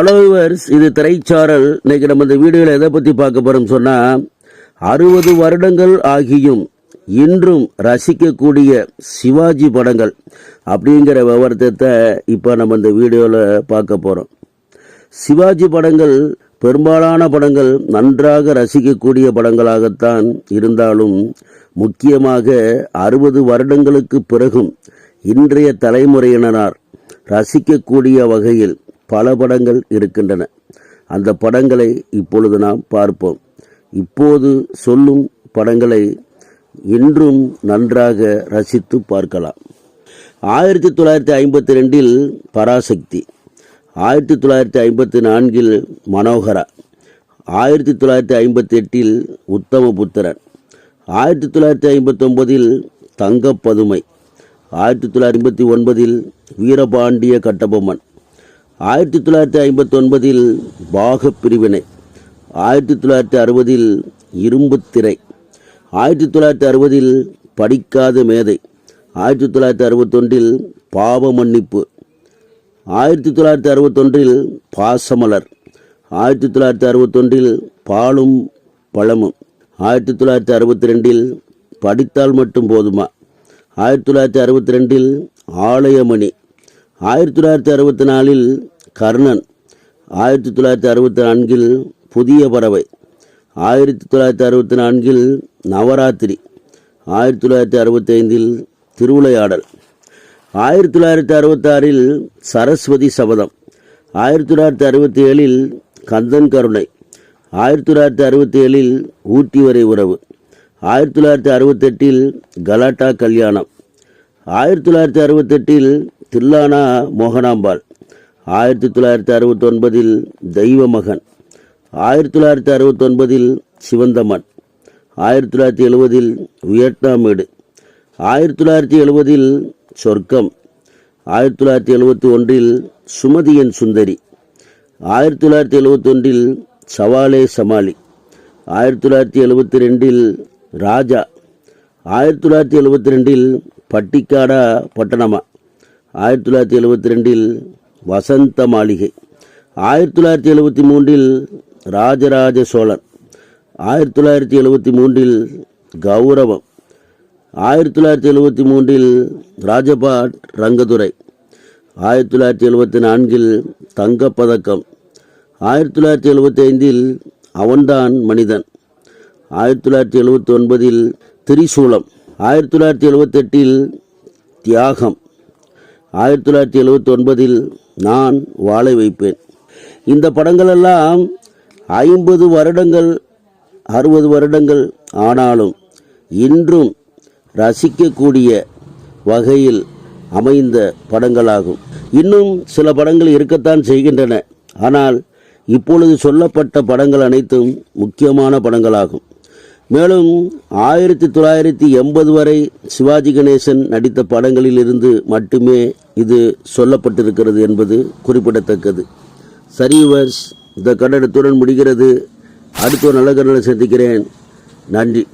Hello viewers இது திரைச்சாரல். இன்னைக்கு நம்ம இந்த வீடியோவில் எதை பற்றி பார்க்க போகிறோம் சொன்னால் அறுபது வருடங்கள் ஆகியும் இன்றும் ரசிக்கக்கூடிய சிவாஜி படங்கள் அப்படிங்கிற விவரத்தை இப்போ நம்ம இந்த வீடியோவில் பார்க்க போகிறோம் சிவாஜி படங்கள் பெரும்பாலான படங்கள் நன்றாக ரசிக்கக்கூடிய படங்களாகத்தான் இருந்தாலும் முக்கியமாக அறுபது வருடங்களுக்கு பிறகும் இன்றைய தலைமுறையினரார் ரசிக்கக்கூடிய வகையில் பல படங்கள் இருக்கின்றன. அந்த படங்களை இப்பொழுது நாம் பார்ப்போம். இப்போது சொல்லும் படங்களை இன்றும் நன்றாக ரசித்து பார்க்கலாம். ஆயிரத்தி தொள்ளாயிரத்தி ஐம்பத்தி ரெண்டில் பராசக்தி ஆயிரத்தி தொள்ளாயிரத்தி ஐம்பத்தி நான்கில் மனோகரா ஆயிரத்தி தொள்ளாயிரத்தி ஐம்பத்தி எட்டில் உத்தமபுத்திரன் ஆயிரத்தி தொள்ளாயிரத்தி ஐம்பத்தொம்பதில் தங்கப்பதுமை ஆயிரத்தி தொள்ளாயிரத்தி ஐம்பத்தி ஒன்பதில் வீரபாண்டிய கட்டபொம்மன் ஆயிரத்தி தொள்ளாயிரத்தி ஐம்பத்தி ஒன்பதில் பாக பிரிவினை ஆயிரத்தி தொள்ளாயிரத்தி அறுபதில் இரும்புத்திரை ஆயிரத்தி தொள்ளாயிரத்தி அறுபதில் படிக்காத மேதை ஆயிரத்தி தொள்ளாயிரத்தி அறுபத்தொன்றில் பாவ மன்னிப்பு ஆயிரத்தி தொள்ளாயிரத்தி அறுபத்தொன்றில் பாசமலர் ஆயிரத்தி தொள்ளாயிரத்தி அறுபத்தொன்றில் பாலும் பழமும் ஆயிரத்தி தொள்ளாயிரத்தி அறுபத்தி ரெண்டில் படித்தால் மட்டும் போதுமா ஆயிரத்தி தொள்ளாயிரத்தி அறுபத்தி ரெண்டில் ஆலயமணி ஆயிரத்தி தொள்ளாயிரத்தி அறுபத்தி நாலில் கர்ணன் ஆயிரத்தி தொள்ளாயிரத்தி அறுபத்தி நான்கில் புதிய பறவை ஆயிரத்தி தொள்ளாயிரத்தி அறுபத்தி நான்கில் நவராத்திரி ஆயிரத்தி தொள்ளாயிரத்தி அறுபத்தி ஐந்தில் திருவிளையாடல் ஆயிரத்தி தொள்ளாயிரத்தி அறுபத்தாறில் சரஸ்வதி சபதம் ஆயிரத்தி தொள்ளாயிரத்தி அறுபத்தி ஏழில் கந்தன் கருணை ஆயிரத்தி தொள்ளாயிரத்தி அறுபத்தி ஏழில் ஊட்டி வரை உறவு ஆயிரத்தி தொள்ளாயிரத்தி அறுபத்தெட்டில் கலாட்டா கல்யாணம் ஆயிரத்தி தொள்ளாயிரத்தி அறுபத்தெட்டில் தில்லானா மோகனாம்பாள். ஆயிரத்தி தொள்ளாயிரத்தி அறுபத்தொன்பதில் தெய்வ மகன் ஆயிரத்தி தொள்ளாயிரத்தி அறுபத்தொன்பதில் சிவந்தமன் ஆயிரத்தி தொள்ளாயிரத்தி எழுபதில் வியட்நாம் வீடு ஆயிரத்தி தொள்ளாயிரத்தி எழுபதில் சொர்க்கம். ஆயிரத்தி தொள்ளாயிரத்தி எழுபத்தி ஒன்றில் சுமதியன் சுந்தரி. ஆயிரத்தி தொள்ளாயிரத்தி எழுபத்தொன்றில் சவாலே சமாளி. ஆயிரத்தி தொள்ளாயிரத்தி எழுபத்தி ரெண்டில் ராஜா. ஆயிரத்தி தொள்ளாயிரத்தி எழுபத்தி ரெண்டில் பட்டிக்காடா பட்டணமா. ஆயிரத்தி தொள்ளாயிரத்தி எழுபத்தி ரெண்டில் வசந்த மாளிகை. ஆயிரத்தி தொள்ளாயிரத்தி எழுபத்தி மூன்றில் ராஜராஜ சோழன். ஆயிரத்தி தொள்ளாயிரத்தி எழுபத்தி மூன்றில் கௌரவம். ஆயிரத்தி தொள்ளாயிரத்தி எழுபத்தி மூன்றில் ராஜபாட் ரங்கதுரை. ஆயிரத்தி தொள்ளாயிரத்தி எழுபத்தி நான்கில் தங்கப்பதக்கம். ஆயிரத்தி தொள்ளாயிரத்தி எழுபத்தி ஐந்தில் அவன்தான் மனிதன். ஆயிரத்தி தொள்ளாயிரத்தி எழுபத்தி ஒன்பதில் திரிசூலம். ஆயிரத்தி தொள்ளாயிரத்தி எழுபத்தெட்டில் தியாகம். ஆயிரத்தி தொள்ளாயிரத்தி எழுபத்தி ஒன்பதில் நான் வாழை வைப்பேன். இந்த படங்களெல்லாம் ஐம்பது வருடங்கள் அறுபது வருடங்கள் ஆனாலும் இன்றும் ரசிக்கக்கூடிய வகையில் அமைந்த படங்களாகும். இன்னும் சில படங்கள் இருக்கத்தான் செய்கின்றன. ஆனால் இப்பொழுது சொல்லப்பட்ட படங்கள் அனைத்தும் முக்கியமான படங்களாகும். மேலும் ஆயிரத்தி தொள்ளாயிரத்தி எண்பது வரை சிவாஜி கணேசன் நடித்த படங்களில் இருந்து மட்டுமே இது சொல்லப்பட்டிருக்கிறது என்பது குறிப்பிடத்தக்கது. சரி இந்த கண்டனத்துடன் முடிகிறது. அடுத்த ஒரு நல்ல கன்னடம் சந்திக்கிறேன். நன்றி.